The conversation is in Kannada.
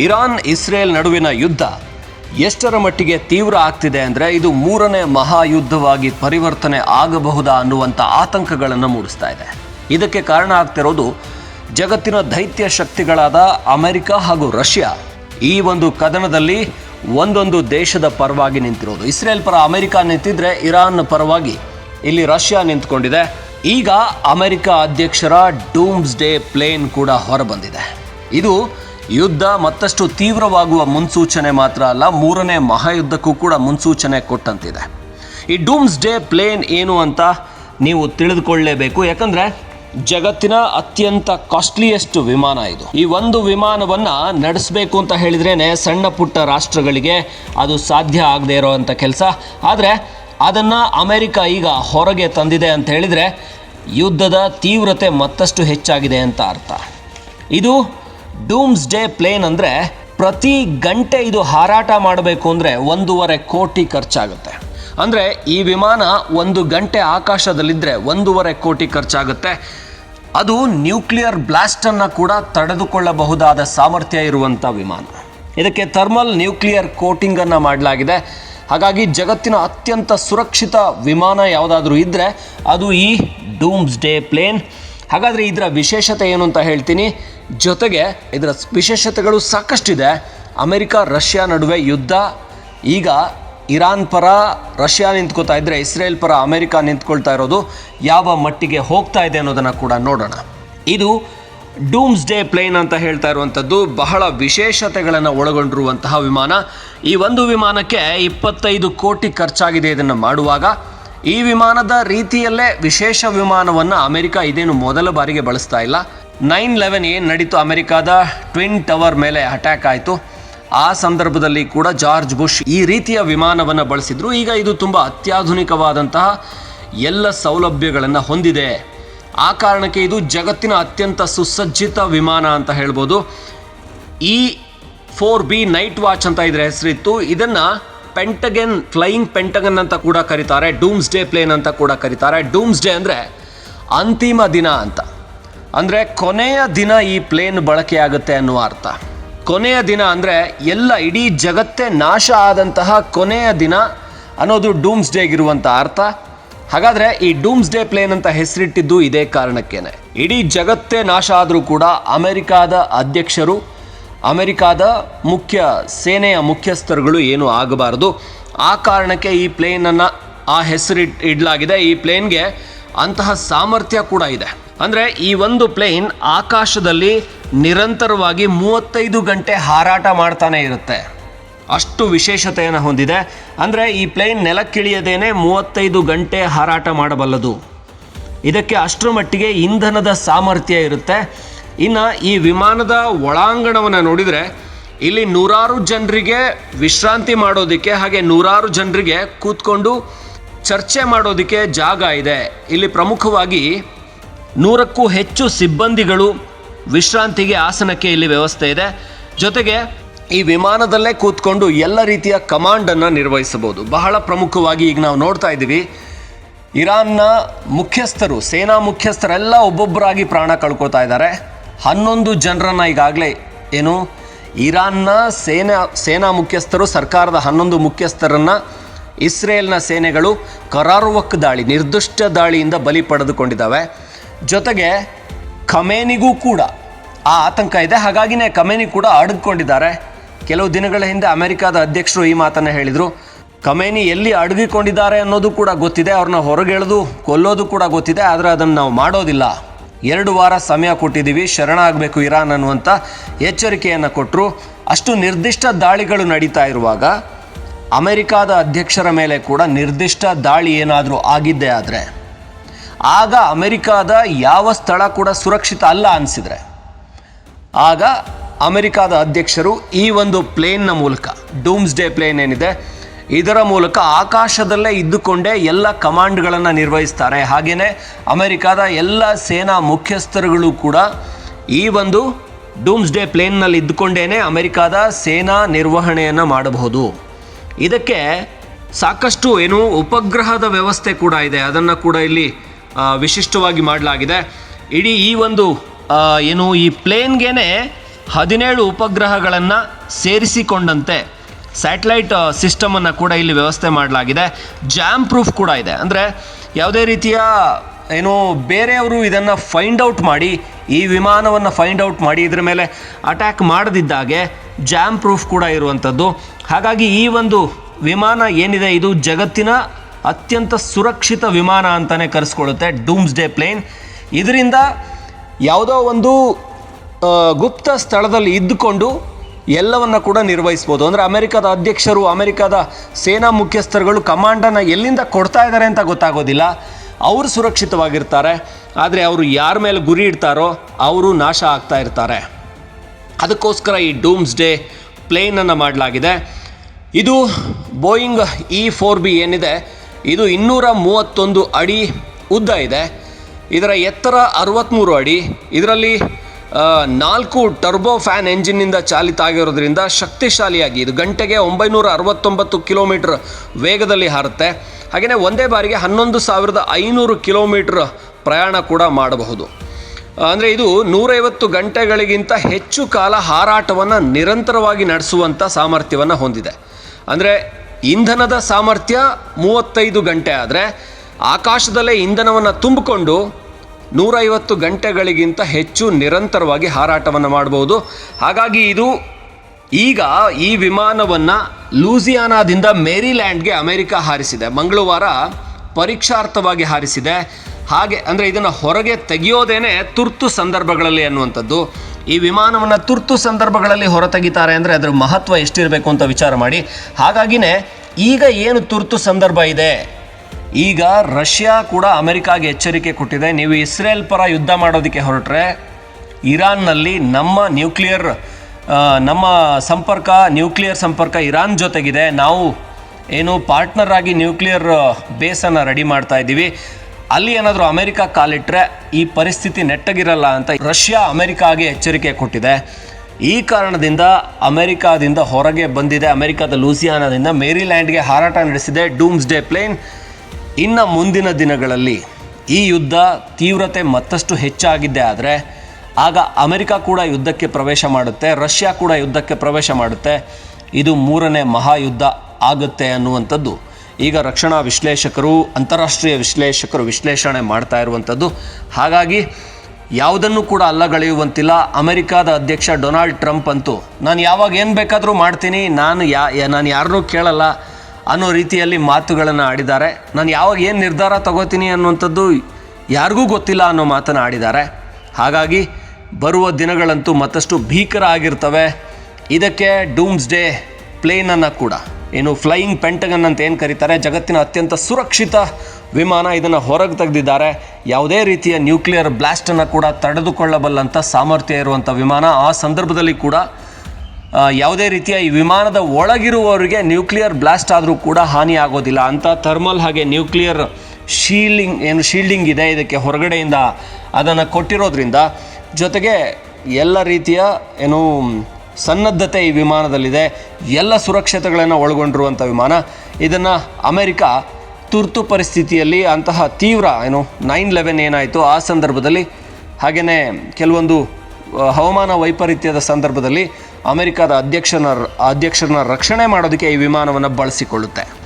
ಇರಾನ್ ಇಸ್ರೇಲ್ ನಡುವಿನ ಯುದ್ಧ ಎಷ್ಟರ ಮಟ್ಟಿಗೆ ತೀವ್ರ ಆಗ್ತಿದೆ ಅಂದರೆ ಇದು ಮೂರನೇ ಮಹಾಯುದ್ಧವಾಗಿ ಪರಿವರ್ತನೆ ಆಗಬಹುದಾ ಅನ್ನುವಂಥ ಆತಂಕಗಳನ್ನು ಮೂಡಿಸ್ತಾ ಇದೆ. ಇದಕ್ಕೆ ಕಾರಣ ಆಗ್ತಿರೋದು ಜಗತ್ತಿನ ದೈತ್ಯ ಶಕ್ತಿಗಳಾದ ಅಮೆರಿಕ ಹಾಗೂ ರಷ್ಯಾ ಈ ಒಂದು ಕದನದಲ್ಲಿ ಒಂದೊಂದು ದೇಶದ ಪರವಾಗಿ ನಿಂತಿರೋದು. ಇಸ್ರೇಲ್ ಪರ ಅಮೆರಿಕ ನಿಂತಿದ್ರೆ ಇರಾನ್ ಪರವಾಗಿ ಇಲ್ಲಿ ರಷ್ಯಾ ನಿಂತ್ಕೊಂಡಿದೆ. ಈಗ ಅಮೆರಿಕ ಅಧ್ಯಕ್ಷರ ಡೂಮ್ಸ್ ಡೇ ಪ್ಲೇನ್ ಕೂಡ ಹೊರಬಂದಿದೆ. ಇದು ಯುದ್ಧ ಮತ್ತಷ್ಟು ತೀವ್ರವಾಗುವ ಮುನ್ಸೂಚನೆ ಮಾತ್ರ ಅಲ್ಲ, ಮೂರನೇ ಮಹಾಯುದ್ಧಕ್ಕೂ ಕೂಡ ಮುನ್ಸೂಚನೆ ಕೊಟ್ಟಂತಿದೆ. ಈ ಡೂಮ್ಸ್ ಡೇ ಪ್ಲೇನ್ ಏನು ಅಂತ ನೀವು ತಿಳಿದುಕೊಳ್ಳಲೇಬೇಕು ಯಾಕಂದ್ರೆ ಜಗತ್ತಿನ ಅತ್ಯಂತ ಕಾಸ್ಟ್ಲಿಯೆಸ್ಟ್ ವಿಮಾನ ಇದು. ಈ ಒಂದು ವಿಮಾನವನ್ನ ನಡೆಸಬೇಕು ಅಂತ ಹೇಳಿದ್ರೇನೆ ಸಣ್ಣ ಪುಟ್ಟ ರಾಷ್ಟ್ರಗಳಿಗೆ ಅದು ಸಾಧ್ಯ ಆಗದೆ ಇರೋವಂಥ ಕೆಲಸ. ಆದರೆ ಅದನ್ನು ಅಮೆರಿಕ ಈಗ ಹೊರಗೆ ತಂದಿದೆ ಅಂತ ಹೇಳಿದರೆ ಯುದ್ಧದ ತೀವ್ರತೆ ಮತ್ತಷ್ಟು ಹೆಚ್ಚಾಗಿದೆ ಅಂತ ಅರ್ಥ. ಇದು ಡೂಮ್ಸ್ ಡೇ ಪ್ಲೇನ್ ಅಂದರೆ ಪ್ರತಿ ಗಂಟೆ ಇದು ಹಾರಾಟ ಮಾಡಬೇಕು ಅಂದರೆ ಒಂದೂವರೆ ಕೋಟಿ ಖರ್ಚಾಗುತ್ತೆ. ಅಂದರೆ ಈ ವಿಮಾನ ಒಂದು ಗಂಟೆ ಆಕಾಶದಲ್ಲಿದ್ದರೆ ಒಂದೂವರೆ ಕೋಟಿ ಖರ್ಚಾಗುತ್ತೆ. ಅದು ನ್ಯೂಕ್ಲಿಯರ್ ಬ್ಲಾಸ್ಟನ್ನು ಕೂಡ ತಡೆದುಕೊಳ್ಳಬಹುದಾದ ಸಾಮರ್ಥ್ಯ ಇರುವಂಥ ವಿಮಾನ. ಇದಕ್ಕೆ ಥರ್ಮಲ್ ನ್ಯೂಕ್ಲಿಯರ್ ಕೋಟಿಂಗನ್ನು ಮಾಡಲಾಗಿದೆ. ಹಾಗಾಗಿ ಜಗತ್ತಿನ ಅತ್ಯಂತ ಸುರಕ್ಷಿತ ವಿಮಾನ ಯಾವುದಾದ್ರೂ ಇದ್ದರೆ ಅದು ಈ ಡೂಮ್ಸ್ ಡೇ ಪ್ಲೇನ್ ಹಾಗಾದರೆ ಇದರ ವಿಶೇಷತೆ ಏನು ಅಂತ ಹೇಳ್ತೀನಿ. ಜೊತೆಗೆ ಇದರ ವಿಶೇಷತೆಗಳು ಸಾಕಷ್ಟಿದೆ. ಅಮೆರಿಕ, ರಷ್ಯಾ ನಡುವೆ ಯುದ್ಧ. ಈಗ ಇರಾನ್ ಪರ, ರಷ್ಯಾ ನಿಂತ್ಕೋತಾ ಇದ್ದರೆ ಇಸ್ರೇಲ್ ಪರ, ಅಮೆರಿಕ ನಿಂತ್ಕೊಳ್ತಾ ಇರೋದು ಯಾವ ಮಟ್ಟಿಗೆ ಹೋಗ್ತಾ ಇದೆ ಅನ್ನೋದನ್ನು ಕೂಡ ನೋಡೋಣ. ಇದು ಡೂಮ್ಸ್ ಡೇ ಪ್ಲೇನ್ ಅಂತ ಹೇಳ್ತಾ ಇರುವಂಥದ್ದು. ಬಹಳ ವಿಶೇಷತೆಗಳನ್ನು ಒಳಗೊಂಡಿರುವಂತಹ ವಿಮಾನ. ಈ ಒಂದು ವಿಮಾನಕ್ಕೆ ಇಪ್ಪತ್ತೈದು ಕೋಟಿ ಖರ್ಚಾಗಿದೆ ಇದನ್ನು ಮಾಡುವಾಗ. ಈ ವಿಮಾನದ ರೀತಿಯಲ್ಲೇ ವಿಶೇಷ ವಿಮಾನವನ್ನು ಅಮೆರಿಕ ಇದೇನು ಮೊದಲ ಬಾರಿಗೆ ಬಳಸ್ತಾ ಇಲ್ಲ. ನೈನ್ ಲೆವೆನ್ ಏನು ನಡೀತು ಅಮೆರಿಕದ ಟ್ವಿನ್ ಟವರ್ ಮೇಲೆ ಅಟ್ಯಾಕ್ ಆಯಿತು. ಆ ಸಂದರ್ಭದಲ್ಲಿ ಕೂಡ ಜಾರ್ಜ್ ಬುಷ್ ಈ ರೀತಿಯ ವಿಮಾನವನ್ನು ಬಳಸಿದ್ರು. ಈಗ ಇದು ತುಂಬ ಅತ್ಯಾಧುನಿಕವಾದಂತಹ ಎಲ್ಲ ಸೌಲಭ್ಯಗಳನ್ನು ಹೊಂದಿದೆ. ಆ ಕಾರಣಕ್ಕೆ ಇದು ಜಗತ್ತಿನ ಅತ್ಯಂತ ಸುಸಜ್ಜಿತ ವಿಮಾನ ಅಂತ ಹೇಳ್ಬೋದು. ಈ ಫೋರ್ ಬಿ ನೈಟ್ ವಾಚ್ ಅಂತ ಇದರ ಹೆಸರಿತ್ತು. ಇದನ್ನ ಪೆಂಟಗನ್ ಫ್ಲೈಯಿಂಗ್ ಪೆಂಟಗನ್ ಅಂತ ಕೂಡ ಕರೀತಾರೆ ಡೂಮ್ಸ್ ಡೇ ಪ್ಲೇನ್ ಅಂತ ಕೂಡ ಕರೀತಾರೆ. ಡೂಮ್ಸ್ ಡೇ ಅಂದರೆ ಅಂತಿಮ ದಿನ ಅಂತ. ಅಂದರೆ ಕೊನೆಯ ದಿನ ಈ ಪ್ಲೇನ್ ಬಳಕೆಯಾಗುತ್ತೆ ಅನ್ನುವ ಅರ್ಥ. ಕೊನೆಯ ದಿನ ಅಂದರೆ ಎಲ್ಲ ಇಡೀ ಜಗತ್ತೇ ನಾಶ ಆದಂತಹ ಕೊನೆಯ ದಿನ ಅನ್ನೋದು ಡೂಮ್ಸ್ ಡೇಗಿರುವಂಥ ಅರ್ಥ. ಹಾಗಾದರೆ ಈ ಡೂಮ್ಸ್ ಡೇ ಪ್ಲೇನ್ ಅಂತ ಹೆಸರಿಟ್ಟಿದ್ದು ಇದೇ ಕಾರಣಕ್ಕೇನೆ. ಇಡೀ ಜಗತ್ತೇ ನಾಶ ಆದರೂ ಕೂಡ ಅಮೆರಿಕಾದ ಅಧ್ಯಕ್ಷರು ಅಮೆರಿಕಾದ ಮುಖ್ಯ ಸೇನೆಯ ಮುಖ್ಯಸ್ಥರುಗಳು ಏನು ಆಗಬಾರದು? ಆ ಕಾರಣಕ್ಕೆ ಈ ಪ್ಲೇನನ್ನು ಆ ಹೆಸರು ಇಡಲಾಗಿದೆ. ಈ ಪ್ಲೇನ್ಗೆ ಅಂತಹ ಸಾಮರ್ಥ್ಯ ಕೂಡ ಇದೆ. ಅಂದರೆ ಈ ಒಂದು ಪ್ಲೇನ್ ಆಕಾಶದಲ್ಲಿ ನಿರಂತರವಾಗಿ ಮೂವತ್ತೈದು ಗಂಟೆ ಹಾರಾಟ ಮಾಡ್ತಾನೆ ಇರುತ್ತೆ. ಅಷ್ಟು ವಿಶೇಷತೆಯನ್ನು ಹೊಂದಿದೆ. ಅಂದರೆ ಈ ಪ್ಲೇನ್ ನೆಲಕ್ಕಿಳಿಯದೇನೆ ಮೂವತ್ತೈದು ಗಂಟೆ ಹಾರಾಟ ಮಾಡಬಲ್ಲದು. ಇದಕ್ಕೆ ಅಷ್ಟರ ಮಟ್ಟಿಗೆ ಇಂಧನದ ಸಾಮರ್ಥ್ಯ ಇರುತ್ತೆ. ಇನ್ನು ಈ ವಿಮಾನದ ಒಳಾಂಗಣವನ್ನು ನೋಡಿದರೆ ಇಲ್ಲಿ ನೂರಾರು ಜನರಿಗೆ ವಿಶ್ರಾಂತಿ ಮಾಡೋದಕ್ಕೆ ಹಾಗೆ ನೂರಾರು ಜನರಿಗೆ ಕೂತ್ಕೊಂಡು ಚರ್ಚೆ ಮಾಡೋದಕ್ಕೆ ಜಾಗ ಇದೆ. ಇಲ್ಲಿ ಪ್ರಮುಖವಾಗಿ ನೂರಕ್ಕೂ ಹೆಚ್ಚು ಸಿಬ್ಬಂದಿಗಳು ವಿಶ್ರಾಂತಿಗೆ ಆಸನಕ್ಕೆ ಇಲ್ಲಿ ವ್ಯವಸ್ಥೆ ಇದೆ. ಜೊತೆಗೆ ಈ ವಿಮಾನದಲ್ಲೇ ಕೂತ್ಕೊಂಡು ಎಲ್ಲ ರೀತಿಯ ಕಮಾಂಡನ್ನು ನಿರ್ವಹಿಸಬಹುದು. ಬಹಳ ಪ್ರಮುಖವಾಗಿ ಈಗ ನಾವು ನೋಡ್ತಾ ಇದ್ದೀವಿ. ಇರಾನ್ನ ಮುಖ್ಯಸ್ಥರು, ಸೇನಾ ಮುಖ್ಯಸ್ಥರೆಲ್ಲ ಒಬ್ಬೊಬ್ಬರಾಗಿ ಪ್ರಾಣ ಕಳ್ಕೊತಾ ಇದ್ದಾರೆ. ಹನ್ನೊಂದು ಜನರನ್ನ ಈಗಾಗಲೇ ಏನು ಇರಾನ್ನ ಸೇನಾ ಸೇನಾ ಮುಖ್ಯಸ್ಥರು, ಸರ್ಕಾರದ ಹನ್ನೊಂದು ಮುಖ್ಯಸ್ಥರನ್ನ ಇಸ್ರೇಲ್ನ ಸೇನೆಗಳು ಕರಾರುವಕ್ ದಾಳಿ, ನಿರ್ದಿಷ್ಟ ದಾಳಿಯಿಂದ ಬಲಿ ಪಡೆದುಕೊಂಡಿದ್ದಾವೆ. ಜೊತೆಗೆ ಖಮೇನಿಗೂ ಕೂಡ ಆ ಆತಂಕ ಇದೆ. ಹಾಗಾಗಿನೇ ಖಮೇನಿ ಕೂಡ ಅಡಗಿಕೊಂಡಿದ್ದಾರೆ. ಕೆಲವು ದಿನಗಳ ಹಿಂದೆ ಅಮೆರಿಕಾದ ಅಧ್ಯಕ್ಷರು ಈ ಮಾತನ್ನು ಹೇಳಿದರು. ಕಮೇನಿ ಎಲ್ಲಿ ಅಡಗಿಕೊಂಡಿದ್ದಾರೆ ಅನ್ನೋದು ಕೂಡ ಗೊತ್ತಿದೆ. ಅವ್ರನ್ನ ಹೊರಗೆಳೆದು, ಕೊಲ್ಲೋದು ಕೂಡ ಗೊತ್ತಿದೆ. ಆದರೆ ಅದನ್ನು ನಾವು ಮಾಡೋದಿಲ್ಲ. ಎರಡು ವಾರ ಸಮಯ ಕೊಟ್ಟಿದ್ದೀವಿ, ಶರಣಾಗಬೇಕು ಇರಾನ್ ಅನ್ನುವಂಥ ಎಚ್ಚರಿಕೆಯನ್ನು ಕೊಟ್ಟರು ಅಷ್ಟು ನಿರ್ದಿಷ್ಟ ದಾಳಿಗಳು ನಡೀತಾ ಇರುವಾಗ ಅಮೆರಿಕಾದ ಅಧ್ಯಕ್ಷರ ಮೇಲೆ ಕೂಡ ನಿರ್ದಿಷ್ಟ ದಾಳಿ ಏನಾದರೂ ಆಗಿದ್ದೇ ಆದರೆ, ಆಗ ಅಮೆರಿಕಾದ ಯಾವ ಸ್ಥಳ ಕೂಡ ಸುರಕ್ಷಿತ ಅಲ್ಲ ಅನಿಸಿದರೆ, ಆಗ ಅಮೆರಿಕಾದ ಅಧ್ಯಕ್ಷರು ಈ ಒಂದು ಪ್ಲೇನ್ನ ಮೂಲಕ ಡೂಮ್ಸ್ ಡೇ ಪ್ಲೇನ್ ಏನಿದೆ ಇದರ ಮೂಲಕ ಆಕಾಶದಲ್ಲೇ ಇದ್ದುಕೊಂಡೇ ಎಲ್ಲ ಕಮಾಂಡ್ಗಳನ್ನು ನಿರ್ವಹಿಸ್ತಾರೆ. ಹಾಗೆಯೇ ಅಮೆರಿಕಾದ ಎಲ್ಲ ಸೇನಾ ಮುಖ್ಯಸ್ಥರುಗಳು ಕೂಡ ಈ ಒಂದು ಡೂಮ್ಸ್ ಡೇ ಪ್ಲೇನ್ನಲ್ಲಿ ಇದ್ದುಕೊಂಡೇನೆ ಅಮೆರಿಕಾದ ಸೇನಾ ನಿರ್ವಹಣೆಯನ್ನು ಮಾಡಬಹುದು. ಇದಕ್ಕೆ ಸಾಕಷ್ಟು ಏನು ಉಪಗ್ರಹದ ವ್ಯವಸ್ಥೆ ಕೂಡ ಇದೆ. ಅದನ್ನು ಕೂಡ ಇಲ್ಲಿ ವಿಶಿಷ್ಟವಾಗಿ ಮಾಡಲಾಗಿದೆ. ಇಡೀ ಈ ಒಂದು ಏನು ಈ ಪ್ಲೇನ್ಗೇನೆ ಹದಿನೇಳು ಉಪಗ್ರಹಗಳನ್ನು ಸೇರಿಸಿಕೊಂಡಂತೆ. ಸ್ಯಾಟಲೈಟ್ ಸಿಸ್ಟಮನ್ನು ಕೂಡ ಇಲ್ಲಿ ವ್ಯವಸ್ಥೆ ಮಾಡಲಾಗಿದೆ. ಜಾಮ್ ಪ್ರೂಫ್ ಕೂಡ ಇದೆ. ಅಂದರೆ ಯಾವುದೇ ರೀತಿಯ, ಏನು ಬೇರೆಯವರು ಇದನ್ನು ಫೈಂಡ್ ಔಟ್ ಮಾಡಿ, ಈ ವಿಮಾನವನ್ನು ಫೈಂಡ್ ಔಟ್ ಮಾಡಿ ಇದರ ಮೇಲೆ ಅಟ್ಯಾಕ್ ಮಾಡದಿದ್ದಾಗೆ ಜಾಮ್ ಪ್ರೂಫ್ ಕೂಡ ಇರುವಂಥದ್ದು ಹಾಗಾಗಿ ಈ ಒಂದು ವಿಮಾನ ಏನಿದೆ, ಇದು ಜಗತ್ತಿನ ಅತ್ಯಂತ ಸುರಕ್ಷಿತ ವಿಮಾನ ಅಂತಲೇ ಕರೆಸ್ಕೊಳ್ಳುತ್ತೆ ಡೂಮ್ಸ್ ಡೇ ಪ್ಲೇನ್ ಇದರಿಂದ ಯಾವುದೋ ಒಂದು ಗುಪ್ತ ಸ್ಥಳದಲ್ಲಿ ಇದ್ದುಕೊಂಡು ಎಲ್ಲವನ್ನ ಕೂಡ ನಿರ್ವಹಿಸ್ಬೋದು. ಅಂದರೆ ಅಮೆರಿಕದ ಅಧ್ಯಕ್ಷರು, ಅಮೆರಿಕದ ಸೇನಾ ಮುಖ್ಯಸ್ಥರುಗಳು ಕಮಾಂಡನ್ನು ಎಲ್ಲಿಂದ ಕೊಡ್ತಾ ಇದ್ದಾರೆ ಅಂತ ಗೊತ್ತಾಗೋದಿಲ್ಲ. ಅವರು ಸುರಕ್ಷಿತವಾಗಿರ್ತಾರೆ. ಆದರೆ ಅವರು ಯಾರ ಮೇಲೆ ಗುರಿ ಇಡ್ತಾರೋ ಅವರು ನಾಶ ಆಗ್ತಾ ಇರ್ತಾರೆ. ಅದಕ್ಕೋಸ್ಕರ ಈ ಡೂಮ್ಸ್ ಡೇ ಪ್ಲೇನನ್ನು ಮಾಡಲಾಗಿದೆ. ಇದು ಬೋಯಿಂಗ್ ಇ ಫೋರ್ ಬಿ ಏನಿದೆ, ಇದು ಇನ್ನೂರ ಮೂವತ್ತೊಂದು ಅಡಿ ಉದ್ದ ಇದೆ. ಇದರ ಎತ್ತರ ಅರವತ್ತ್ಮೂರು ಅಡಿ. ಇದರಲ್ಲಿ ನಾಲ್ಕು ಟರ್ಬೋ ಫ್ಯಾನ್ ಎಂಜಿನ್ನಿಂದ ಚಾಲಿತ ಆಗಿರೋದ್ರಿಂದ ಶಕ್ತಿಶಾಲಿಯಾಗಿ ಇದು ಗಂಟೆಗೆ ಒಂಬೈನೂರ ಅರವತ್ತೊಂಬತ್ತು ಕಿಲೋಮೀಟ್ರ್ ವೇಗದಲ್ಲಿ ಹಾರುತ್ತೆ. ಹಾಗೆಯೇ ಒಂದೇ ಬಾರಿಗೆ ಹನ್ನೊಂದು ಸಾವಿರದ ಐನೂರು ಕಿಲೋಮೀಟ್ರ್ ಪ್ರಯಾಣ ಕೂಡ ಮಾಡಬಹುದು. ಅಂದರೆ ಇದು ನೂರೈವತ್ತು ಗಂಟೆಗಳಿಗಿಂತ ಹೆಚ್ಚು ಕಾಲ ಹಾರಾಟವನ್ನು ನಿರಂತರವಾಗಿ ನಡೆಸುವಂಥ ಸಾಮರ್ಥ್ಯವನ್ನು ಹೊಂದಿದೆ. ಅಂದರೆ ಇಂಧನದ ಸಾಮರ್ಥ್ಯ ಮೂವತ್ತೈದು ಗಂಟೆ ಆದರೆ ಆಕಾಶದಲ್ಲೇ ಇಂಧನವನ್ನು ತುಂಬಿಕೊಂಡು ನೂರೈವತ್ತು ಗಂಟೆಗಳಿಗಿಂತ ಹೆಚ್ಚು ನಿರಂತರವಾಗಿ ಹಾರಾಟವನ್ನು ಮಾಡಬಹುದು ಹಾಗಾಗಿ ಇದು ಈಗ ಈ ವಿಮಾನವನ್ನು ಲೂಸಿಯಾನಾದಿಂದ ಮೇರಿಲ್ಯಾಂಡ್ಗೆ ಅಮೆರಿಕ ಹಾರಿಸಿದೆ. ಮಂಗಳವಾರ ಪರೀಕ್ಷಾರ್ಥವಾಗಿ ಹಾರಿಸಿದೆ. ಹಾಗೆ ಅಂದರೆ ಇದನ್ನು ಹೊರಗೆ ತೆಗೆಯೋದೇನೆ ತುರ್ತು ಸಂದರ್ಭಗಳಲ್ಲಿ ಅನ್ನುವಂಥದ್ದು. ಈ ವಿಮಾನವನ್ನು ತುರ್ತು ಸಂದರ್ಭಗಳಲ್ಲಿ ಹೊರತೆಗಿತಾರೆ ಅಂದರೆ ಅದರ ಮಹತ್ವ ಎಷ್ಟಿರಬೇಕು ಅಂತ ವಿಚಾರ ಮಾಡಿ. ಹಾಗಾಗಿನೇ ಈಗ ಏನು ತುರ್ತು ಸಂದರ್ಭ ಇದೆ? ಈಗ ರಷ್ಯಾ ಕೂಡ ಅಮೆರಿಕಾಗೆ ಎಚ್ಚರಿಕೆ ಕೊಟ್ಟಿದೆ. ನೀವು ಇಸ್ರೇಲ್ ಪರ ಯುದ್ಧ ಮಾಡೋದಕ್ಕೆ ಹೊರಟ್ರೆ ಇರಾನ್ನಲ್ಲಿ ನಮ್ಮ ನ್ಯೂಕ್ಲಿಯರ್ ನಮ್ಮ ಸಂಪರ್ಕ, ನ್ಯೂಕ್ಲಿಯರ್ ಸಂಪರ್ಕ ಇರಾನ್ ಜೊತೆಗಿದೆ. ನಾವು ಏನು ಪಾರ್ಟ್ನರ್ ಆಗಿ ನ್ಯೂಕ್ಲಿಯರ್ ಬೇಸನ್ನು ರೆಡಿ ಮಾಡ್ತಾ ಇದ್ದೀವಿ. ಅಲ್ಲಿ ಏನಾದರೂ ಅಮೆರಿಕ ಕಾಲಿಟ್ಟರೆ ಈ ಪರಿಸ್ಥಿತಿ ನೆಟ್ಟಗಿರಲ್ಲ ಅಂತ ರಷ್ಯಾ ಅಮೆರಿಕಾಗೆ ಎಚ್ಚರಿಕೆ ಕೊಟ್ಟಿದೆ. ಈ ಕಾರಣದಿಂದ ಅಮೆರಿಕಾದಿಂದ ಹೊರಗೆ ಬಂದಿದೆ. ಅಮೆರಿಕದ ಲೂಸಿಯಾನದಿಂದ ಮೇರಿಲ್ಯಾಂಡ್ಗೆ ಹಾರಾಟ ನಡೆಸಿದೆ. ಡೂಮ್ಸ್ ಡೇ ಪ್ಲೇನ್ ಇನ್ನು ಮುಂದಿನ ದಿನಗಳಲ್ಲಿ ಈ ಯುದ್ಧ ತೀವ್ರತೆ ಮತ್ತಷ್ಟು ಹೆಚ್ಚಾಗಿದ್ದೇ ಆದರೆ ಆಗ ಅಮೆರಿಕ ಕೂಡ ಯುದ್ಧಕ್ಕೆ ಪ್ರವೇಶ ಮಾಡುತ್ತೆ, ರಷ್ಯಾ ಕೂಡ ಯುದ್ಧಕ್ಕೆ ಪ್ರವೇಶ ಮಾಡುತ್ತೆ. ಇದು ಮೂರನೇ ಮಹಾಯುದ್ಧ ಆಗುತ್ತೆ ಅನ್ನುವಂಥದ್ದು. ಈಗ ರಕ್ಷಣಾ ವಿಶ್ಲೇಷಕರು, ಅಂತಾರಾಷ್ಟ್ರೀಯ ವಿಶ್ಲೇಷಕರು ವಿಶ್ಲೇಷಣೆ ಮಾಡ್ತಾ ಇರುವಂಥದ್ದು. ಹಾಗಾಗಿ ಯಾವುದನ್ನು ಕೂಡ ಅಲ್ಲಗಳೆಯುವಂತಿಲ್ಲ ಅಮೆರಿಕಾದ ಅಧ್ಯಕ್ಷ ಡೊನಾಲ್ಡ್ ಟ್ರಂಪ್ ಅಂತೂ, ನಾನು ಯಾವಾಗ ಏನು ಬೇಕಾದರೂ ಮಾಡ್ತೀನಿ, ನಾನು ಯಾ, ನಾನು ಯಾರನ್ನೂ ಕೇಳಲ್ಲ ಅನ್ನೋ ರೀತಿಯಲ್ಲಿ ಮಾತುಗಳನ್ನು ಆಡಿದ್ದಾರೆ. ನಾನು ಯಾವಾಗ ಏನು ನಿರ್ಧಾರ ತಗೋತೀನಿ ಅನ್ನುವಂಥದ್ದು ಯಾರಿಗೂ ಗೊತ್ತಿಲ್ಲ ಅನ್ನೋ ಮಾತನ್ನು ಆಡಿದ್ದಾರೆ. ಹಾಗಾಗಿ ಬರುವ ದಿನಗಳಂತೂ ಮತ್ತಷ್ಟು ಭೀಕರ ಆಗಿರ್ತವೆ ಇದಕ್ಕೆ ಡೂಮ್ಸ್ ಡೇ ಪ್ಲೇನನ್ನು ಕೂಡ, ಏನು ಫ್ಲೈಯಿಂಗ್ ಪೆಂಟಗನ್ ಅಂತ ಏನು ಕರೀತಾರೆ, ಜಗತ್ತಿನ ಅತ್ಯಂತ ಸುರಕ್ಷಿತ ವಿಮಾನ ಇದನ್ನು ಹೊರಗೆ ತೆಗೆದಿದ್ದಾರೆ. ಯಾವುದೇ ರೀತಿಯ ನ್ಯೂಕ್ಲಿಯರ್ ಬ್ಲಾಸ್ಟನ್ನು ಕೂಡ ತಡೆದುಕೊಳ್ಳಬಲ್ಲಂಥ ಸಾಮರ್ಥ್ಯ ಇರುವಂಥ ವಿಮಾನ ಆ ಸಂದರ್ಭದಲ್ಲಿ ಕೂಡ ಯಾವುದೇ ರೀತಿಯ ಈ ವಿಮಾನದ ಒಳಗಿರುವವರಿಗೆ ನ್ಯೂಕ್ಲಿಯರ್ ಬ್ಲಾಸ್ಟ್ ಆದರೂ ಕೂಡ ಹಾನಿ ಆಗೋದಿಲ್ಲ. ಅಂತ ಥರ್ಮಲ್ ಹಾಗೆ ನ್ಯೂಕ್ಲಿಯರ್ ಶೀಲ್ಡಿಂಗ್ ಏನು ಶೀಲ್ಡಿಂಗ್ ಇದೆ ಇದಕ್ಕೆ ಹೊರಗಡೆಯಿಂದ ಅದನ್ನು ಕೊಟ್ಟಿರೋದ್ರಿಂದ ಜೊತೆಗೆ ಎಲ್ಲ ರೀತಿಯ ಏನು ಸನ್ನದ್ಧತೆ ಈ ವಿಮಾನದಲ್ಲಿದೆ. ಎಲ್ಲ ಸುರಕ್ಷತೆಗಳನ್ನು ಒಳಗೊಂಡಿರುವಂಥ ವಿಮಾನ. ಇದನ್ನು ಅಮೆರಿಕ ತುರ್ತು ಪರಿಸ್ಥಿತಿಯಲ್ಲಿ ಅಂತಹ ತೀವ್ರ ಏನು ನೈನ್ ಲೆವೆನ್ ಏನಾಯಿತು ಆ ಸಂದರ್ಭದಲ್ಲಿ ಹಾಗೆಯೇ ಕೆಲವೊಂದು ಹವಾಮಾನ ವೈಪರೀತ್ಯದ ಸಂದರ್ಭದಲ್ಲಿ ಅಮೆರಿಕದ ಅಧ್ಯಕ್ಷನ ಅಧ್ಯಕ್ಷರನ್ನ ರಕ್ಷಣೆ ಮಾಡೋದಕ್ಕೆ ಈ ವಿಮಾನವನ್ನು ಬಳಸಿಕೊಳ್ಳುತ್ತೆ.